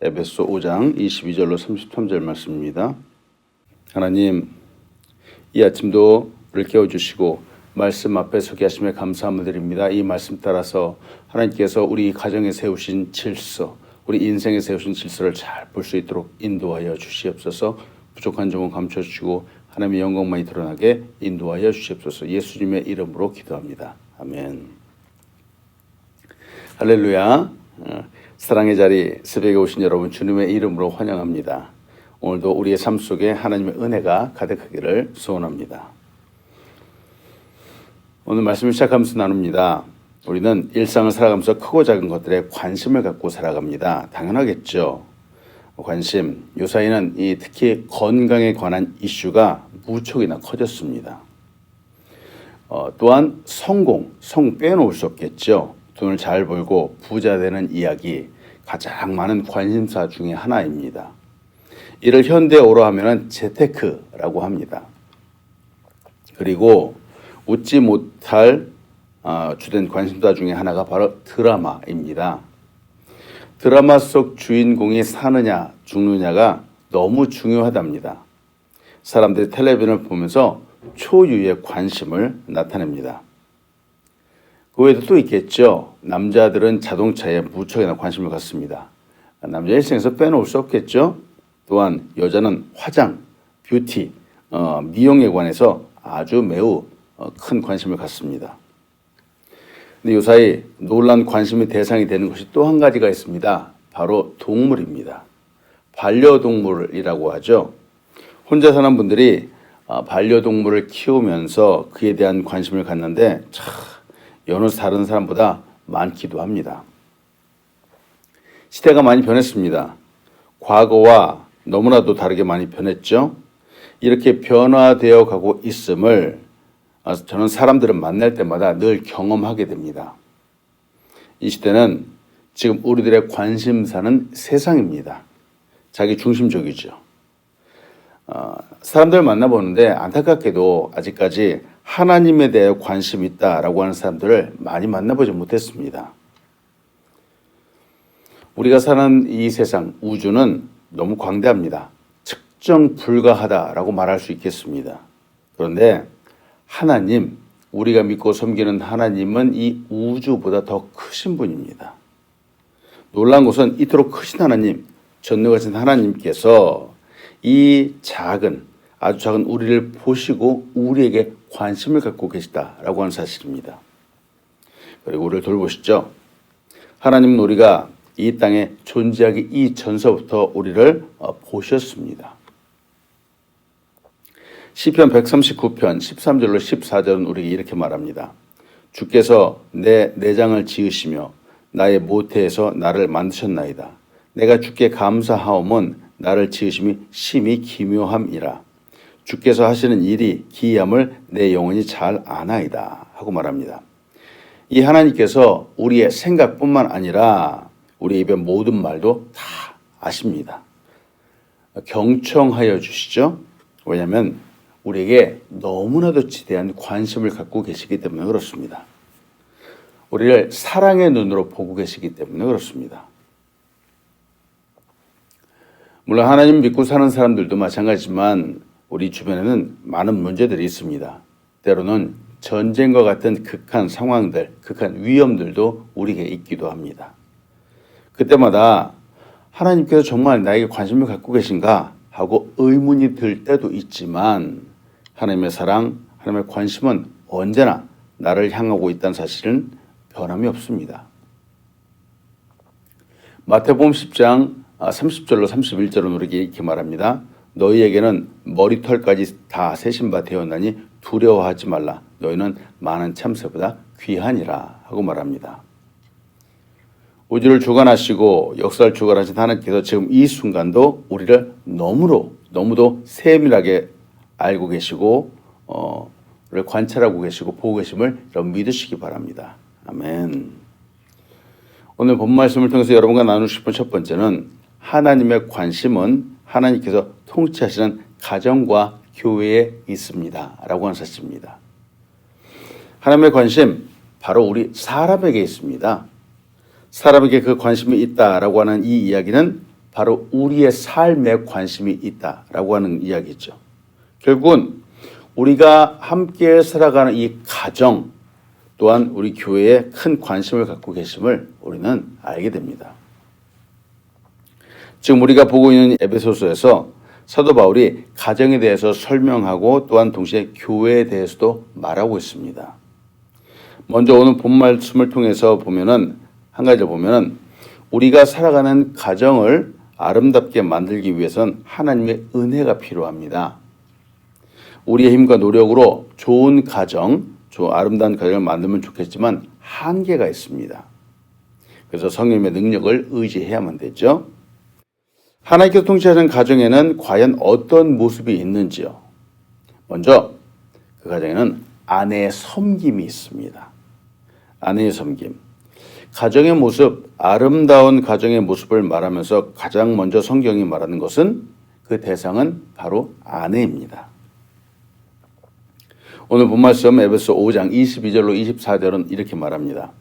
에베소 5장 22절로 33절 말씀입니다. 하나님 이 아침도 우리를 깨워주시고 말씀 앞에 서게 하심에 감사함을 드립니다. 이 말씀 따라서 하나님께서 우리 가정에 세우신 질서, 우리 인생에 세우신 질서를 잘 볼 수 있도록 인도하여 주시옵소서. 부족한 점은 감춰주시고 하나님의 영광만이 드러나게 인도하여 주시옵소서. 예수님의 이름으로 기도합니다. 아멘. 할렐루야. 어, 사랑의 자리 새벽에 오신 여러분 주님의 이름으로 환영합니다. 오늘도 우리의 삶 속에 하나님의 은혜가 가득하기를 소원합니다. 오늘 말씀을 시작하면서 나눕니다. 우리는 일상을 살아가면서 크고 작은 것들에 관심을 갖고 살아갑니다. 당연하겠죠. 관심, 요사이는 이 특히 건강에 관한 이슈가 무척이나 커졌습니다. 어, 또한 성공, 성 빼놓을 수 없겠죠. 돈을 잘 벌고 부자 되는 이야기 가장 많은 관심사 중에 하나입니다. 이를 현대어로 하면 재테크라고 합니다. 그리고 웃지 못할 어, 주된 관심사 중에 하나가 바로 드라마입니다. 드라마 속 주인공이 사느냐 죽느냐가 너무 중요하답니다. 사람들이 텔레비전을 보면서 초유의 관심을 나타냅니다. 그 외에도 또 있겠죠. 남자들은 자동차에 무척이나 관심을 갖습니다. 남자 일생에서 빼놓을 수 없겠죠. 또한 여자는 화장, 뷰티, 어, 미용에 관해서 아주 매우 어, 큰 관심을 갖습니다. 근데 요사이 놀란 관심의 대상이 되는 것이 또 한 가지가 있습니다. 바로 동물입니다. 반려동물이라고 하죠. 혼자 사는 분들이 어, 반려동물을 키우면서 그에 대한 관심을 갖는데 참 여느 다른 사람보다 많기도 합니다. 시대가 많이 변했습니다. 과거와 너무나도 다르게 많이 변했죠. 이렇게 변화되어 가고 있음을 아, 저는 사람들을 만날 때마다 늘 경험하게 됩니다. 이 시대는 지금 우리들의 관심사는 세상입니다. 자기 중심적이죠. 어, 사람들을 만나보는데 안타깝게도 아직까지 하나님에 대해 관심이 있다라고 하는 사람들을 많이 만나보지 못했습니다. 우리가 사는 이 세상, 우주는 너무 광대합니다. 측정 불가하다라고 말할 수 있겠습니다. 그런데 하나님, 우리가 믿고 섬기는 하나님은 이 우주보다 더 크신 분입니다. 놀란 것은 이토록 크신 하나님, 전능하신 하나님께서 이 작은 아주 작은 우리를 보시고 우리에게 관심을 갖고 계시다라고 하는 사실입니다. 그리고 우리를 돌보시죠. 하나님은 우리가 이 땅에 존재하기 이전서부터 우리를 어, 보셨습니다. 시편 139편 13절로 14절은 우리에게 이렇게 말합니다. 주께서 내 내장을 지으시며 나의 모태에서 나를 만드셨나이다. 내가 주께 감사하옴은 나를 지으심이 심히 기묘함이라. 주께서 하시는 일이 기이함을 내 영혼이 잘 아나이다 하고 말합니다. 이 하나님께서 우리의 생각뿐만 아니라 우리 입의 모든 말도 다 아십니다. 경청하여 주시죠. 왜냐하면 우리에게 너무나도 지대한 관심을 갖고 계시기 때문에 그렇습니다. 우리를 사랑의 눈으로 보고 계시기 때문에 그렇습니다. 물론 하나님 믿고 사는 사람들도 마찬가지지만 우리 주변에는 많은 문제들이 있습니다. 때로는 전쟁과 같은 극한 상황들, 극한 위험들도 우리에게 있기도 합니다. 그때마다 하나님께서 정말 나에게 관심을 갖고 계신가 하고 의문이 들 때도 있지만 하나님의 사랑, 하나님의 관심은 언제나 나를 향하고 있다는 사실은 변함이 없습니다. 마태복음 10장 30절로 31절은 우리에게 이렇게 말합니다. 너희에게는 머리털까지 다 세신 바 되었나니 두려워하지 말라. 너희는 많은 참새보다 귀하니라 하고 말합니다. 우주를 주관하시고 역사를 주관하신 하나님께서 지금 이 순간도 우리를 너무로 너무도 세밀하게 알고 계시고 어를 관찰하고 계시고 보고 계심을 여러분 믿으시기 바랍니다. 아멘. 오늘 본 말씀을 통해서 여러분과 나누고 싶은 첫 번째는 하나님의 관심은 하나님께서 통치하시는 가정과 교회에 있습니다. 라고 하는 사실입니다. 하나님의 관심, 바로 우리 사람에게 있습니다. 사람에게 그 관심이 있다라고 하는 이 이야기는 바로 우리의 삶에 관심이 있다라고 하는 이야기죠. 결국은 우리가 함께 살아가는 이 가정 또한 우리 교회에 큰 관심을 갖고 계심을 우리는 알게 됩니다. 지금 우리가 보고 있는 에베소서에서 사도 바울이 가정에 대해서 설명하고 또한 동시에 교회에 대해서도 말하고 있습니다. 먼저 오늘 본 말씀을 통해서 보면은 한 가지를 보면은 우리가 살아가는 가정을 아름답게 만들기 위해선 하나님의 은혜가 필요합니다. 우리의 힘과 노력으로 좋은 가정, 좋은 아름다운 가정을 만들면 좋겠지만 한계가 있습니다. 그래서 성령님의 능력을 의지해야만 되죠. 하나님께서 통치하는 가정에는 과연 어떤 모습이 있는지요? 먼저 그 가정에는 아내의 섬김이 있습니다. 아내의 섬김. 가정의 모습, 아름다운 가정의 모습을 말하면서 가장 먼저 성경이 말하는 것은 그 대상은 바로 아내입니다. 오늘 본 말씀 에베소 5장 22절로 24절은 이렇게 말합니다.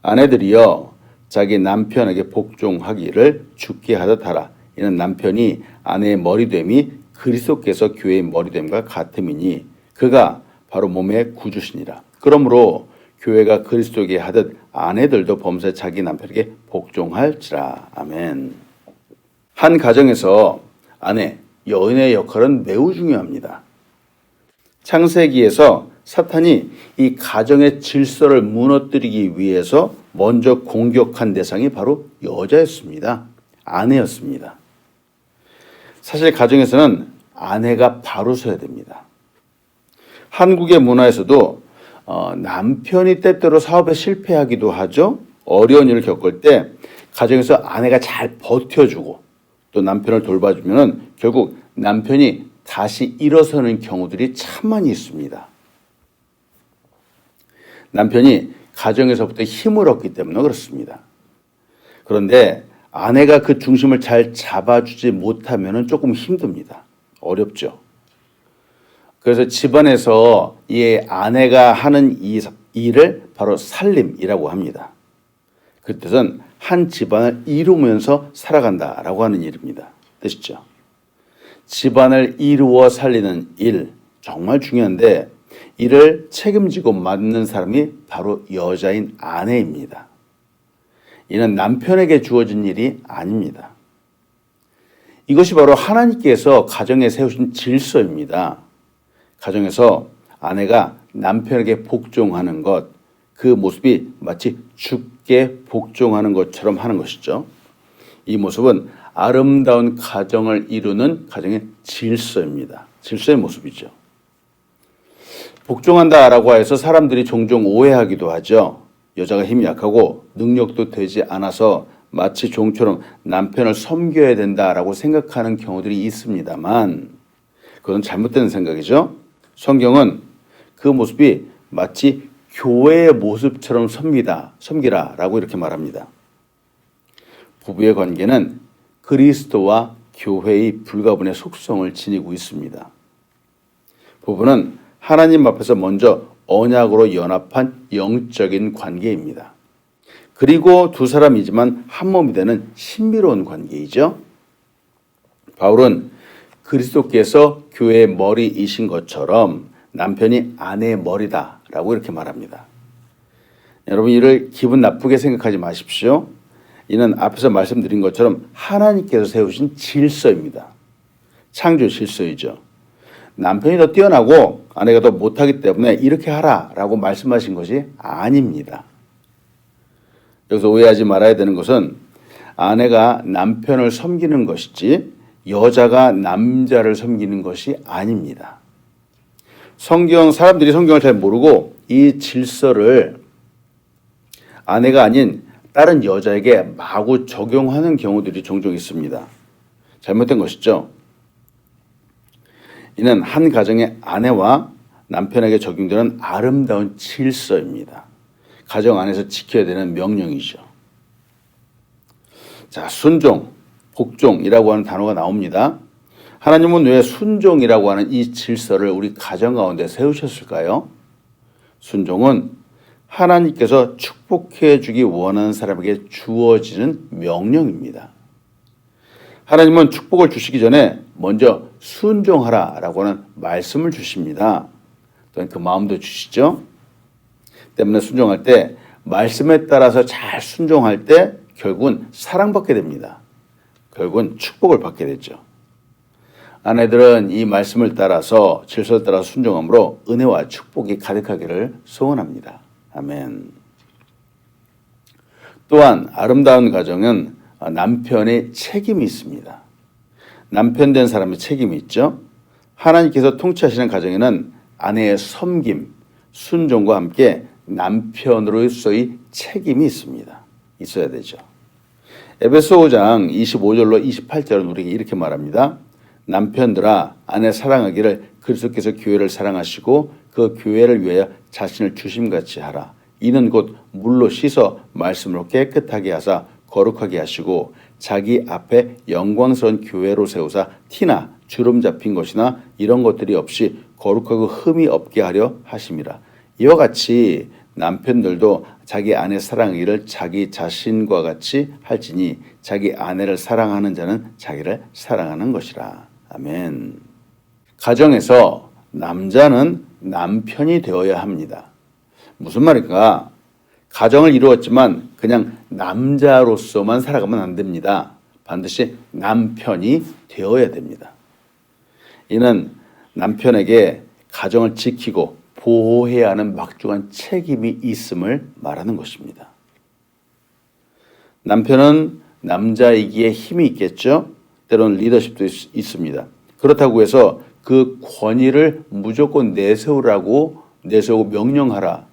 아내들이여 자기 남편에게 복종하기를 죽게 하듯 하라. 이는 남편이 아내의 머리됨이 그리스도께서 교회의 머리됨과 같음이니 그가 바로 몸의 구주시니라. 그러므로 교회가 그리스도에게 하듯 아내들도 범사 자기 남편에게 복종할지라. 아멘. 한 가정에서 아내, 여인의 역할은 매우 중요합니다. 창세기에서 사탄이 이 가정의 질서를 무너뜨리기 위해서 먼저 공격한 대상이 바로 여자였습니다. 아내였습니다. 사실 가정에서는 아내가 바로 서야 됩니다. 한국의 문화에서도 어, 남편이 때때로 사업에 실패하기도 하죠. 어려운 일을 겪을 때 가정에서 아내가 잘 버텨주고 또 남편을 돌봐주면 결국 남편이 다시 일어서는 경우들이 참 많이 있습니다. 남편이 가정에서부터 힘을 얻기 때문에 그렇습니다. 그런데 아내가 그 중심을 잘 잡아주지 못하면 조금 힘듭니다. 어렵죠. 그래서 집안에서 이 아내가 하는 이 일을 바로 살림이라고 합니다. 그 뜻은 한 집안을 이루면서 살아간다라고 하는 일입니다. 뜻이죠. 집안을 이루어 살리는 일 정말 중요한데 이를 책임지고 맡는 사람이 바로 여자인 아내입니다. 이는 남편에게 주어진 일이 아닙니다. 이것이 바로 하나님께서 가정에 세우신 질서입니다. 가정에서 아내가 남편에게 복종하는 것, 그 모습이 마치 죽게 복종하는 것처럼 하는 것이죠. 이 모습은 아름다운 가정을 이루는 가정의 질서입니다. 질서의 모습이죠. 복종한다라고 해서 사람들이 종종 오해하기도 하죠. 여자가 힘이 약하고 능력도 되지 않아서 마치 종처럼 남편을 섬겨야 된다라고 생각하는 경우들이 있습니다만 그건 잘못된 생각이죠. 성경은 그 모습이 마치 교회의 모습처럼 섬기다, 섬기라라고 이렇게 말합니다. 부부의 관계는 그리스도와 교회의 불가분의 속성을 지니고 있습니다. 부부는 하나님 앞에서 먼저 언약으로 연합한 영적인 관계입니다. 그리고 두 사람이지만 한 몸이 되는 신비로운 관계이죠. 바울은 그리스도께서 교회의 머리이신 것처럼 남편이 아내의 머리다라고 이렇게 말합니다. 여러분 이를 기분 나쁘게 생각하지 마십시오. 이는 앞에서 말씀드린 것처럼 하나님께서 세우신 질서입니다. 창조 질서이죠. 남편이 더 뛰어나고 아내가 더 못하기 때문에 이렇게 하라라고 말씀하신 것이 아닙니다. 여기서 오해하지 말아야 되는 것은 아내가 남편을 섬기는 것이지 여자가 남자를 섬기는 것이 아닙니다. 성경 사람들이 성경을 잘 모르고 이 질서를 아내가 아닌 다른 여자에게 마구 적용하는 경우들이 종종 있습니다. 잘못된 것이죠. 이는 한 가정의 아내와 남편에게 적용되는 아름다운 질서입니다. 가정 안에서 지켜야 되는 명령이죠. 자, 순종, 복종이라고 하는 단어가 나옵니다. 하나님은 왜 순종이라고 하는 이 질서를 우리 가정 가운데 세우셨을까요? 순종은 하나님께서 축복해 주기 원하는 사람에게 주어지는 명령입니다. 하나님은 축복을 주시기 전에 먼저 순종하라라고 하는 말씀을 주십니다. 또한 그 마음도 주시죠. 때문에 순종할 때 말씀에 따라서 잘 순종할 때 결국은 사랑받게 됩니다. 결국은 축복을 받게 되죠. 아내들은 이 말씀을 따라서 질서를 따라 순종함으로 은혜와 축복이 가득하기를 소원합니다. 아멘. 또한 아름다운 가정은 남편의 책임이 있습니다. 남편 된 사람의 책임이 있죠. 하나님께서 통치하시는 가정에는 아내의 섬김, 순종과 함께 남편으로서의 책임이 있습니다. 있어야 되죠. 에베소 5장 25절로 28절은 우리에게 이렇게 말합니다. 남편들아 아내 사랑하기를 그리스도께서 교회를 사랑하시고 그 교회를 위하여 자신을 주심같이 하라. 이는 곧 물로 씻어 말씀으로 깨끗하게 하사 거룩하게 하시고 자기 앞에 영광스러운 교회로 세우사 티나 주름 잡힌 것이나 이런 것들이 없이 거룩하고 흠이 없게 하려 하심이라. 이와 같이 남편들도 자기 아내 사랑하기를 자기 자신과 같이 할지니 자기 아내를 사랑하는 자는 자기를 사랑하는 것이라. 아멘. 가정에서 남자는 남편이 되어야 합니다. 무슨 말일까? 가정을 이루었지만 그냥 남자로서만 살아가면 안 됩니다. 반드시 남편이 되어야 됩니다. 이는 남편에게 가정을 지키고 보호해야 하는 막중한 책임이 있음을 말하는 것입니다. 남편은 남자이기에 힘이 있겠죠. 때로는 리더십도 있, 있습니다. 그렇다고 해서 그 권위를 무조건 내세우라고 내세우고 명령하라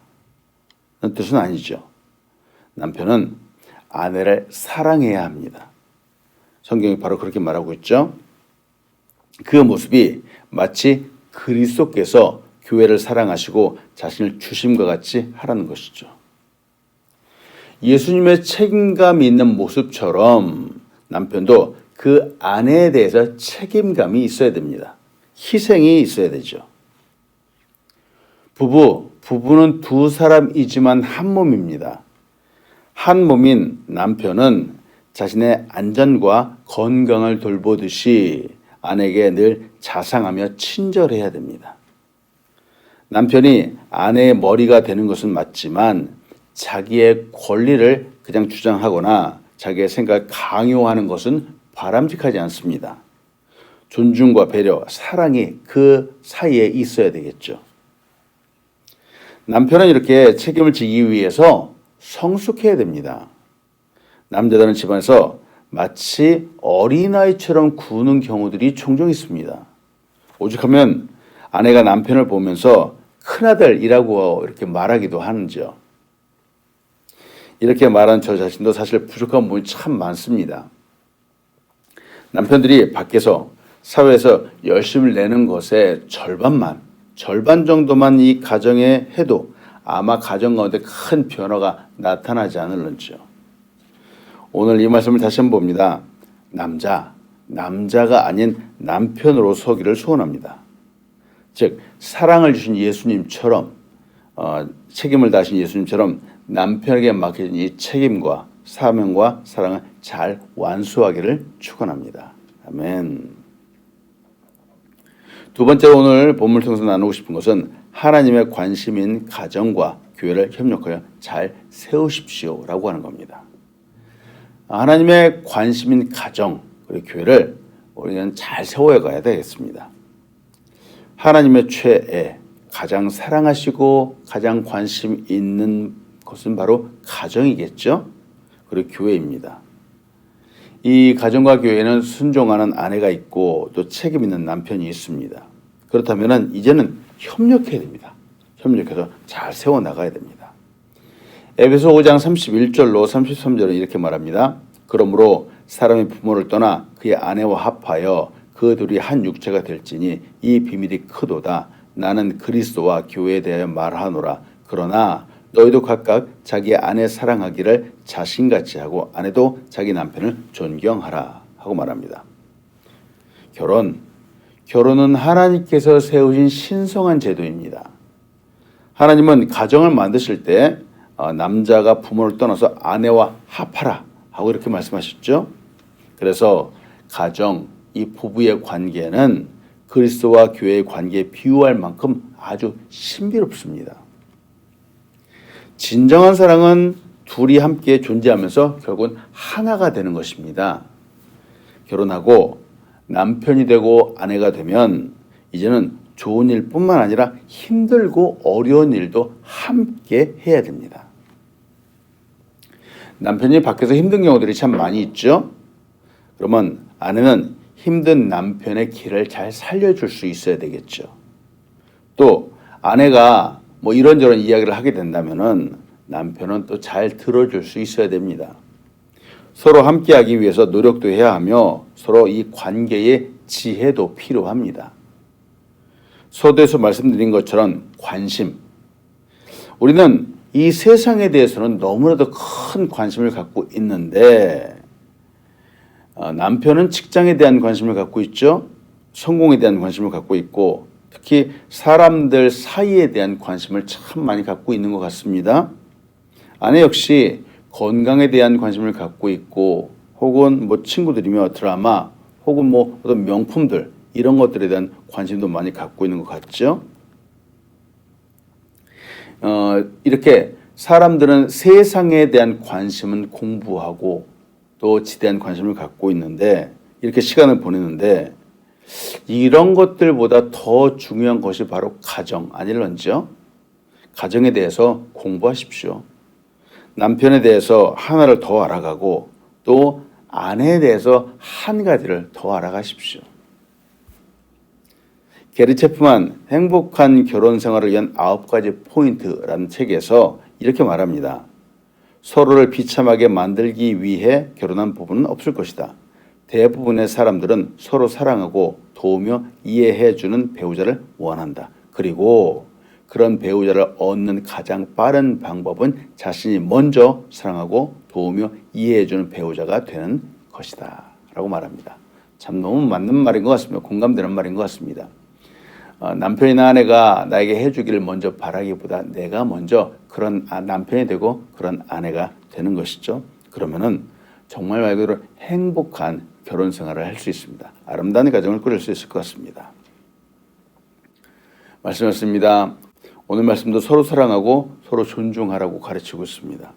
는 뜻은 아니죠. 남편은 아내를 사랑해야 합니다. 성경이 바로 그렇게 말하고 있죠. 그 모습이 마치 그리스도께서 교회를 사랑하시고 자신을 주심과 같이 하라는 것이죠. 예수님의 책임감이 있는 모습처럼 남편도 그 아내에 대해서 책임감이 있어야 됩니다. 희생이 있어야 되죠. 부부, 부부는 두 사람이지만 한 몸입니다. 한 몸인 남편은 자신의 안전과 건강을 돌보듯이 아내에게 늘 자상하며 친절해야 됩니다. 남편이 아내의 머리가 되는 것은 맞지만 자기의 권리를 그냥 주장하거나 자기의 생각을 강요하는 것은 바람직하지 않습니다. 존중과 배려, 사랑이 그 사이에 있어야 되겠죠. 남편은 이렇게 책임을 지기 위해서 성숙해야 됩니다. 남자들은 집안에서 마치 어린아이처럼 구는 경우들이 종종 있습니다. 오죽하면 아내가 남편을 보면서 큰아들이라고 이렇게 말하기도 하는죠. 이렇게 말한 저 자신도 사실 부족한 부분이 참 많습니다. 남편들이 밖에서 사회에서 열심을 내는 것의 절반만, 절반 정도만 이 가정에 해도 아마 가정 가운데 큰 변화가 나타나지 않을런지요. 오늘 이 말씀을 다시 한번 봅니다. 남자, 남자가 아닌 남편으로 서기를 소원합니다. 즉 사랑을 주신 예수님처럼 어, 책임을 다신 예수님처럼 남편에게 맡겨진 이 책임과 사명과 사랑을 잘 완수하기를 축원합니다. 아멘. 두 번째로 오늘 본문을 통해서 나누고 싶은 것은 하나님의 관심인 가정과 교회를 협력하여 잘 세우십시오라고 하는 겁니다. 하나님의 관심인 가정 그리고 교회를 우리는 잘 세워야 가야 되겠습니다. 하나님의 최애, 가장 사랑하시고 가장 관심 있는 것은 바로 가정이겠죠. 그리고 교회입니다. 이 가정과 교회는 순종하는 아내가 있고 또 책임 있는 남편이 있습니다. 그렇다면 이제는 협력해야 됩니다. 협력해서 잘 세워 나가야 됩니다. 에베소 5장 31절로 33절은 이렇게 말합니다. 그러므로 사람이 부모를 떠나 그의 아내와 합하여 그 둘이 한 육체가 될지니 이 비밀이 크도다. 나는 그리스도와 교회에 대하여 말하노라. 그러나 너희도 각각 자기 아내 사랑하기를 자신같이 하고 아내도 자기 남편을 존경하라 하고 말합니다. 결혼 결혼은 하나님께서 세우신 신성한 제도입니다. 하나님은 가정을 만드실 때 어, 남자가 부모를 떠나서 아내와 합하라 하고 이렇게 말씀하셨죠. 그래서 가정, 이 부부의 관계는 그리스도와 교회의 관계에 비유할 만큼 아주 신비롭습니다. 진정한 사랑은 둘이 함께 존재하면서 결국은 하나가 되는 것입니다. 결혼하고 남편이 되고 아내가 되면 이제는 좋은 일뿐만 아니라 힘들고 어려운 일도 함께 해야 됩니다. 남편이 밖에서 힘든 경우들이 참 많이 있죠. 그러면 아내는 힘든 남편의 길을 잘 살려줄 수 있어야 되겠죠. 또 아내가 뭐 이런저런 이야기를 하게 된다면은 남편은 또 잘 들어줄 수 있어야 됩니다. 서로 함께하기 위해서 노력도 해야 하며 서로 이 관계의 지혜도 필요합니다. 서두에서 말씀드린 것처럼 관심. 우리는 이 세상에 대해서는 너무나도 큰 관심을 갖고 있는데 어, 남편은 직장에 대한 관심을 갖고 있죠. 성공에 대한 관심을 갖고 있고 특히 사람들 사이에 대한 관심을 참 많이 갖고 있는 것 같습니다. 아내 역시 건강에 대한 관심을 갖고 있고 혹은 뭐 친구들이며 드라마 혹은 뭐 어떤 명품들 이런 것들에 대한 관심도 많이 갖고 있는 것 같죠. 어, 이렇게 사람들은 세상에 대한 관심은 공부하고 또 지대한 관심을 갖고 있는데 이렇게 시간을 보내는데 이런 것들보다 더 중요한 것이 바로 가정 아닐런지요? 가정에 대해서 공부하십시오. 남편에 대해서 하나를 더 알아가고 또 아내에 대해서 한 가지를 더 알아가십시오. 게리 체프만 행복한 결혼 생활을 위한 아홉 가지 포인트라는 책에서 이렇게 말합니다. 서로를 비참하게 만들기 위해 결혼한 부부는 없을 것이다. 대부분의 사람들은 서로 사랑하고 도우며 이해해주는 배우자를 원한다. 그리고 그런 배우자를 얻는 가장 빠른 방법은 자신이 먼저 사랑하고 도우며 이해해주는 배우자가 되는 것이다. 라고 말합니다. 참 너무 맞는 말인 것 같습니다. 공감되는 말인 것 같습니다. 어, 남편이나 아내가 나에게 해주기를 먼저 바라기보다 내가 먼저 그런 아, 남편이 되고 그런 아내가 되는 것이죠. 그러면은 정말 말 그대로 행복한 결혼 생활을 할 수 있습니다. 아름다운 가정을 꾸릴 수 있을 것 같습니다. 말씀했습니다. 오늘 말씀도 서로 사랑하고 서로 존중하라고 가르치고 있습니다.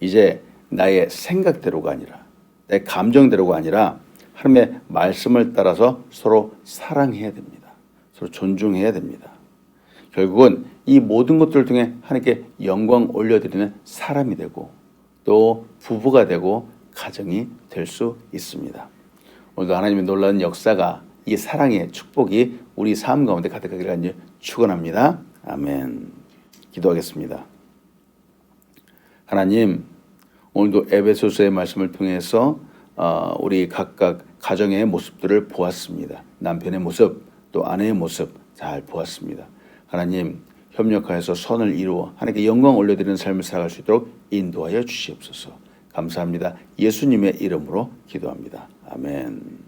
이제 나의 생각대로가 아니라 내 감정대로가 아니라 하나님의 말씀을 따라서 서로 사랑해야 됩니다. 서로 존중해야 됩니다. 결국은 이 모든 것들을 통해 하나님께 영광 올려드리는 사람이 되고 또 부부가 되고 가정이 될 수 있습니다. 오늘도 하나님의 놀라운 역사가 이 사랑의 축복이 우리 삶 가운데 가득하기를 축원합니다. 아멘. 기도하겠습니다. 하나님, 오늘도 에베소서의 말씀을 통해서 어, 우리 각각 가정의 모습들을 보았습니다. 남편의 모습, 또 아내의 모습 잘 보았습니다. 하나님, 협력하여서 선을 이루어 하나님께 영광 올려드리는 삶을 살아갈 수 있도록 인도하여 주시옵소서. 감사합니다. 예수님의 이름으로 기도합니다. 아멘.